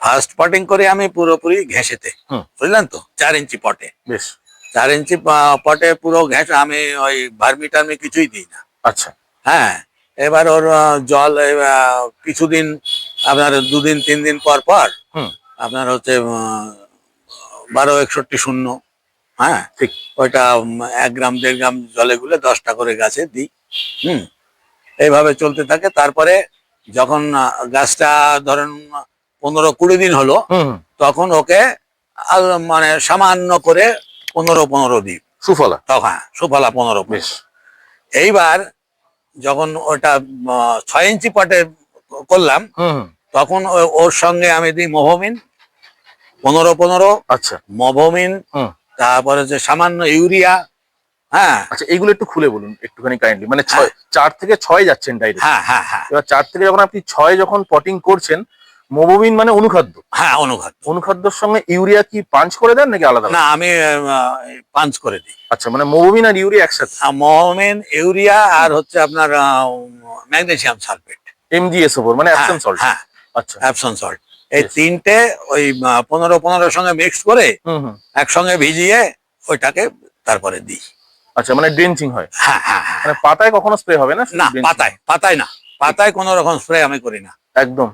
First potting করে আমি পুরোপুরি ঘেঁষেতে। বুঝলেন তো? চার ইঞ্চি পটে। বেশ। চার ইঞ্চি পটে পুরো ঘেঁষ আমি ওই ভার্মি টার্মি কিছুই দিই না। আচ্ছা। হ্যাঁ এবার ওর জল কিছুদিন আপনার দুদিন তিন দিন পর পর আপনার হচ্ছে বারো একষট্টি শূন্য হ্যাঁ? ঠিক। ওইটা এক গ্রাম দেড় গ্রাম জলে গুলে দশটা করে গাছে দিই হুম? এইভাবে চলতে থাকে। তারপরে যখন গাছটা ধরেন পনেরো কুড়ি দিন হলো। তখন ওকে মানে সামান্য করে পনেরো পনেরো দিই সুফলা। তখন হ্যাঁ, সুফলা পনেরো বেশ। এইবার যখন ওটা ছয় ইঞ্চি পটে করলাম। তখন ওর সঙ্গে আমি দিই মোভমিন পনেরো পনেরো আচ্ছা। মভমিন তারপরে যে সামান্য ইউরিয়া হ্যাঁ। আচ্ছা এগুলো একটু খুলে বলুন একটুখানি কাইন্ডলি মানে ছয় চার থেকে ছয় যাচ্ছেন ডাইরেক্ট হ্যাঁ হ্যাঁ হ্যাঁ। এবার চার থেকে যখন আপনি ছয় যখন পটিং করছেন মোবোবিন মানে অনুখাদ্য? হ্যাঁ অনুখাদ্য। অনুখাদ্যর সঙ্গে ইউরিয়া কি পাঞ্চ করে দেন নাকি আলাদা না আমি পাঞ্চ করে দিই। আচ্ছা মানে মোবোবিন আর ইউরিয়া একসাথে? মোভমিন ইউরিয়া আর হচ্ছে আপনার ম্যাগনেসিয়াম সালফেট। এমজিএস ওপর মানে অ্যাবসেন্ট সল্ট হ্যাঁ আচ্ছা। অ্যাপসন সল্ট এই তিনটে ওই পনেরো পনেরোর সঙ্গে মিক্স করে একসঙ্গে ভিজিয়ে ওইটাকে তারপরে দিই। আচ্ছা মানে ড্রেঞ্চিং হয়? হ্যাঁ হ্যাঁ হ্যাঁ। মানে পাতায় কখনো স্প্রে হবে না না পাতায় পাতায় না। পাতায় কোনো রকম স্প্রে আমি করি না। একদম।